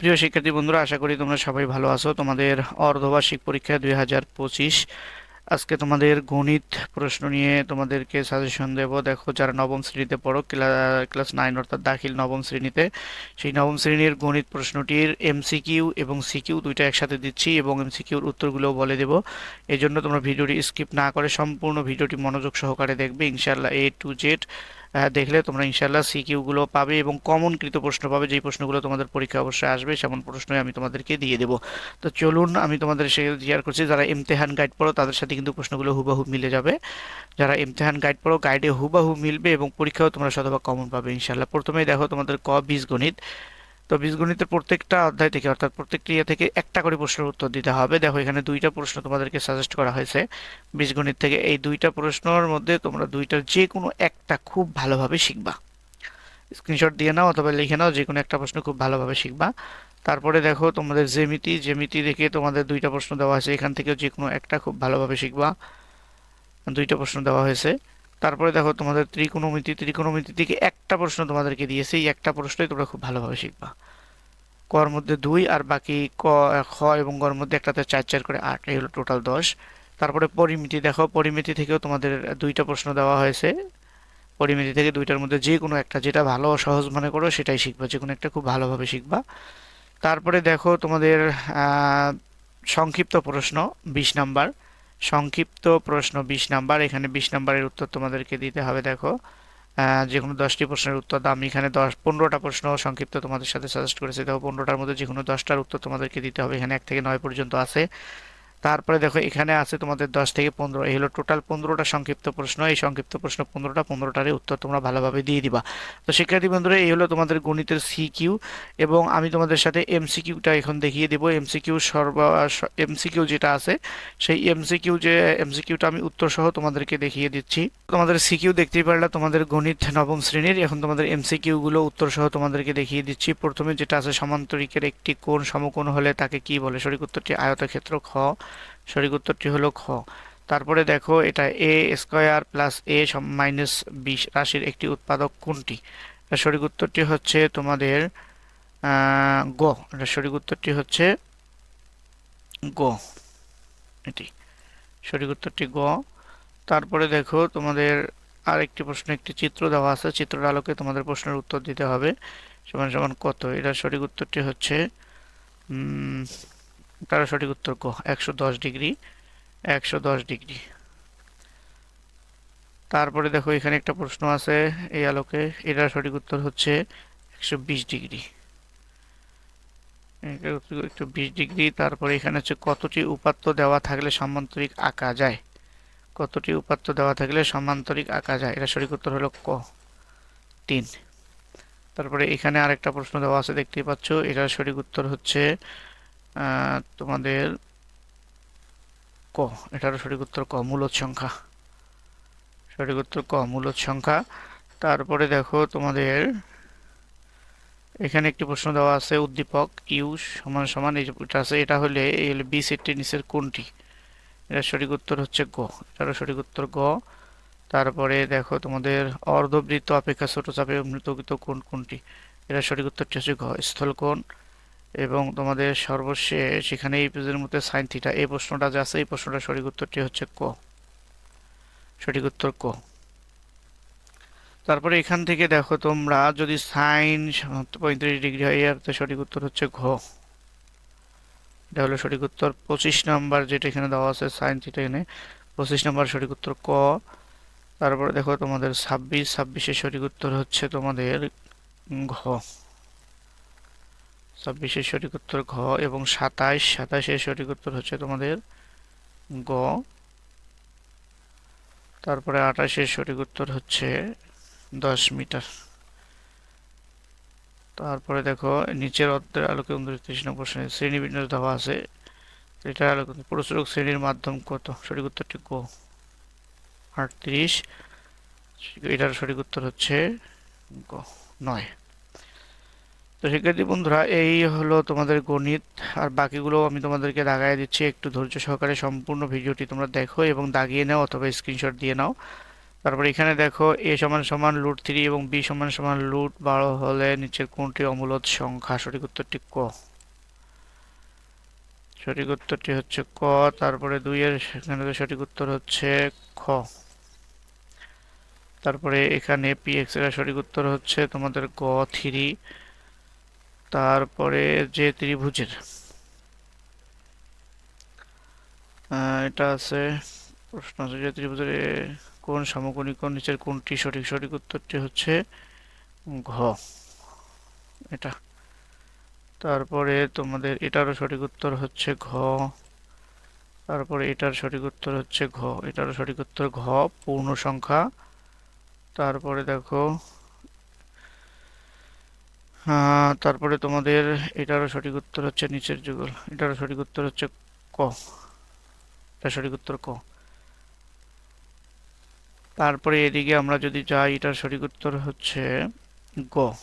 প্রিয় শিক্ষার্থী বন্ধুরা, আশা করি তোমরা সবাই ভালো আছো। তোমাদের অর্ধবার্ষিক পরীক্ষা দুই হাজার পঁচিশ। আজকে তোমাদের গণিত প্রশ্ন নিয়ে তোমাদেরকে সাজেশন দেব। দেখো, যারা নবম শ্রেণীতে পড়ো ক্লাস নাইন অর্থাৎ দাখিল নবম শ্রেণীতে, সেই নবম শ্রেণির গণিত প্রশ্নটির এমসিকিউ এবং সিকিউ দুইটা একসাথে দিচ্ছি এবং এমসিকিউর উত্তরগুলোও বলে দেব। এই জন্য তোমরা ভিডিওটি স্কিপ না করে সম্পূর্ণ ভিডিওটি মনোযোগ সহকারে দেখবে। ইনশাল্লাহ এ টু জেড দেখলে তোমরা ইনশাল্লাহ সিকিউগুলো পাবে এবং কমনকৃত প্রশ্ন পাবে। যেই প্রশ্নগুলো তোমাদের পরীক্ষা অবশ্যই আসবে, সেমন প্রশ্নই আমি তোমাদেরকে দিয়ে দেবো। তো চলুন, আমি তোমাদের সে শেয়ার করছি, যারা ইমতেহান গাইড পড়ো, তাদের সাথে কিন্তু প্রশ্নগুলো হুবাহু মিলে যাবে। যারা ইমতেহান গাইড পড়ো গাইডে হুবাহু মিলবে এবং পরীক্ষাও তোমরা শতভাগ কমন পাবে ইনশাল্লাহ প্রথমেই দেখো তোমাদের ক বীজগণিত। তো বীজগণিতের প্রত্যেকটা অধ্যায় থেকে, অর্থাৎ প্রত্যেকটি ইয়ে থেকে একটা করে প্রশ্নের উত্তর দিতে হবে। দেখো, এখানে দুইটা প্রশ্ন তোমাদেরকে সাজেস্ট করা হয়েছে। বীজগণিত থেকে এই দুইটা প্রশ্নের মধ্যে তোমরা দুইটার যে কোনো একটা খুব ভালোভাবে শিখবা। স্ক্রিনশট দিয়ে নাও অথবা লিখে নাও যে কোনো একটা প্রশ্ন খুব ভালোভাবে শিখবা। তারপরে দেখো, তোমাদের জেমিতি জেমিতি দেখে তোমাদের দুইটা প্রশ্ন দেওয়া হয়েছে। এখান থেকেও যে কোনো একটা খুব ভালোভাবে শিখবা। দুইটা প্রশ্ন দেওয়া হয়েছে। তারপরে দেখো তোমাদের ত্রিকোণমিতি ত্রিকোণমিতি থেকে একটা প্রশ্ন তোমাদেরকে দিয়েছে, এই একটা প্রশ্নই তোমরা খুব ভালোভাবে শিখবা। কর মধ্যে দুই আর বাকি ক, খ এবং গর মধ্যে একটাতে চার চার করে আট, এই হলো টোটাল দশ। তারপরে পরিমিতি, দেখো পরিমিতি থেকেও তোমাদের দুইটা প্রশ্ন দেওয়া হয়েছে। পরিমিতি থেকে দুইটার মধ্যে যে কোনো একটা, যেটা ভালো সহজ মনে করো সেটাই শিখবা, যে কোনো একটা খুব ভালোভাবে শিখবা। তারপরে দেখো তোমাদের সংক্ষিপ্ত প্রশ্ন, বিশ নাম্বার। সংক্ষিপ্ত প্রশ্ন বিশ নাম্বার। এখানে বিশ নাম্বারের উত্তর তোমাদেরকে দিতে হবে, দেখো। যে কোনো দশটি প্রশ্নের উত্তর আমি এখানে দশ, পনেরোটা প্রশ্ন সংক্ষিপ্ত তোমাদের সাথে সাজেস্ট করেছি। দেখো, পনেরোটার মধ্যে যে কোনো দশটার উত্তর তোমাদেরকে দিতে হবে। এখানে এক থেকে নয় পর্যন্ত আছে। তারপরে দেখো, এখানে আছে তোমাদের দশ থেকে পনেরো। এই হলো টোটাল পনেরোটা সংক্ষিপ্ত প্রশ্ন। এই সংক্ষিপ্ত প্রশ্ন পনেরোটা, পনেরোটারই উত্তর তোমরা ভালোভাবে দিয়ে দিবা। তো শিক্ষার্থী বন্ধুরা, এই হলো তোমাদের গণিতের সি কিউ এবং আমি তোমাদের সাথে এমসিকিউটা এখন দেখিয়ে দেবো। এমসিকিউ সর্ব এমসিকিউ যেটা আছে, সেই এমসিকিউ যে এমসিকিউটা আমি উত্তর সহ তোমাদেরকে দেখিয়ে দিচ্ছি। তোমাদের সিকিউ দেখতেই পারলে, তোমাদের গণিত নবম শ্রেণির। এখন তোমাদের এমসিকিউগুলো উত্তর সহ তোমাদেরকে দেখিয়ে দিচ্ছি। প্রথমে যেটা আছে, সমান্তরিকের একটি কোণ, সমকোণ হলে তাকে কি বলে? সঠিক উত্তরটি আয়তক্ষেত্র খ। সঠিক উত্তরটি হলো খ। তারপরে দেখো, এটা A square plus A minus বিশ রাশির একটি উৎপাদক কোনটি? সঠিক উত্তরটি হচ্ছে তোমাদের গ। এটা সঠিক উত্তরটি হচ্ছে গ। এটি। সঠিক উত্তরটি গ। তারপরে দেখো, তোমাদের আরেকটি প্রশ্ন, একটি চিত্র দেওয়া আছে। চিত্রের আলোকে তোমাদের প্রশ্নের উত্তর দিতে হবে। সমান সমান কত? এটার সঠিক উত্তরটি হচ্ছে তার সঠিক উত্তর ক, একশো দশ ডিগ্রি, একশো দশ ডিগ্রি। তারপরে দেখো, এখানে একটা প্রশ্ন আছে এই আলোকে, এটার সঠিক উত্তর হচ্ছে একশো বিশ ডিগ্রি। একটু বিশ ডিগ্রি, তারপরে এখানে হচ্ছে কতটি উপাত্ত দেওয়া থাকলে সামান্তরিক আঁকা যায়? কতটি উপাত্ত দেওয়া থাকলে সমান্তরিক আঁকা যায়? এটা সঠিক উত্তর হলো ক, তিন। তারপরে এখানে আরেকটা প্রশ্ন দেওয়া আছে, দেখতেই পাচ্ছ, এটার সঠিক উত্তর হচ্ছে তোমাদের ক? এটার সঠিক উত্তর ক, মূলত সংখ্যা। সঠিক উত্তর ক, মূলত সংখ্যা। তারপরে দেখো তোমাদের, এখানে একটি প্রশ্ন দেওয়া আছে, উদ্দীপক ইউ সমান সমান এটা আছে, এটা হলে এই হলে বি সেটটির নিচের কোনটি? এটার সঠিক উত্তর হচ্ছে গ, এটারও সঠিক উত্তর গ। তারপরে দেখো তোমাদের, অর্ধবৃত্ত অপেক্ষা ছোট চাপে মৃতকৃত কোন কোনটি? এটার সঠিক উত্তরটি হচ্ছে গ স্থলকোণ এবং তোমাদের সর্বশেষ এখানে এই পেজের মধ্যে সাইন থিটা এই প্রশ্নটা যে আছে, এই প্রশ্নটা সঠিক উত্তরটি হচ্ছে ক। সঠিক উত্তর ক। তারপরে এখান থেকে দেখো তোমরা যদি সাইন পঁয়ত্রিশ ডিগ্রি হয়, এর সঠিক উত্তর হচ্ছে ঘ। এটা হলো সঠিক উত্তর। পঁচিশ নাম্বার যেটা এখানে দেওয়া আছে সাইন থিটা এখানে, পঁচিশ নাম্বার সঠিক উত্তর ক। তারপরে দেখো তোমাদের ছাব্বিশ, ছাব্বিশের সঠিক উত্তর হচ্ছে তোমাদের ঘ। ছাব্বিশের সঠিক উত্তর ঘ এবং সাতাইশ। সাতাইশের সঠিক উত্তর হচ্ছে তোমাদের গ। তারপরে আঠাশের সঠিক উত্তর হচ্ছে দশ মিটার। তারপরে দেখো, নিচের অর্ধের আলোকে উনত্রিশ নম্বর শ্রেণি শ্রেণি বিন্যাস দেওয়া আছে। এটা আলোকে প্রচুরক শ্রেণির মাধ্যম কত? সঠিক উত্তরটি গ। আটত্রিশ। এটার সঠিক উত্তর হচ্ছে গ, নয়। তো শিক্ষার্থী বন্ধুরা, এই হলো তোমাদের গণিত। আর বাকিগুলো আমি তোমাদেরকে দাগাই দিচ্ছি। একটু ধৈর্য সহকারে সম্পূর্ণ ভিডিওটি তোমরা দেখো এবং দাগিয়ে নাও অথবা স্ক্রিনশট দিয়ে নাও। তারপর এখানে দেখো, এ সমান সমান লুট থ্রি এবং বি সমান সমান লুট বারো হলে নিচের কোনটি অমূলদ সংখ্যা? সঠিক উত্তরটি ক। সঠিক উত্তরটি হচ্ছে ক। তারপরে দুইয়ের এখানে সঠিক উত্তর হচ্ছে খ। তারপরে এখানে পি এক্সের সঠিক উত্তর হচ্ছে তোমাদের গ থ্রি তারপরে যে ত্রিভুজের। এটা আছে, প্রশ্ন আছে যে ত্রিভুজের কোন সমকোণী কোণ, নিচের কোনটি সঠিক সঠিক উত্তরটি হচ্ছে ঘ। এটা। তারপরে তোমাদের এটারও সঠিক উত্তর হচ্ছে ঘ। তারপরে এটার সঠিক উত্তর হচ্ছে ঘ। এটারও সঠিক উত্তর ঘ, পূর্ণ সংখ্যা। তারপরে দেখো তারপরে তোমাদের এটারও সঠিক উত্তর হচ্ছে নিচের যুগল। এটারও সঠিক উত্তর হচ্ছে ক। এটা সঠিক উত্তর ক। তারপরে এদিকে আমরা যদি যাই, এটার সঠিক উত্তর হচ্ছে গ।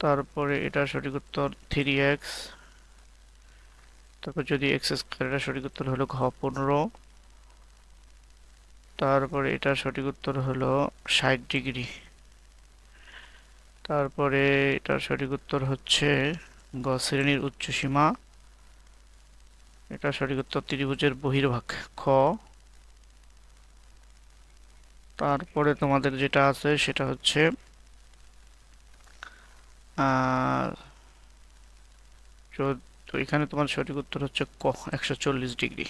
তারপরে এটার সঠিক উত্তর থ্রি এক্স তারপর যদি এক্স স্কোয়ার সঠিক উত্তর হলো ঘ পনেরো। তারপরে এটার সঠিক উত্তর হলো ষাট ডিগ্রি। তারপরে এটার সঠিক উত্তর হচ্ছে গ শ্রেণির উচ্চসীমা এটা সঠিক উত্তর ত্রিভুজের বহির্ভাগ খ। তারপরে তোমাদের যেটা আছে সেটা হচ্ছে এখানে তোমার সঠিক উত্তর হচ্ছে ক, একশো চল্লিশ ডিগ্রি।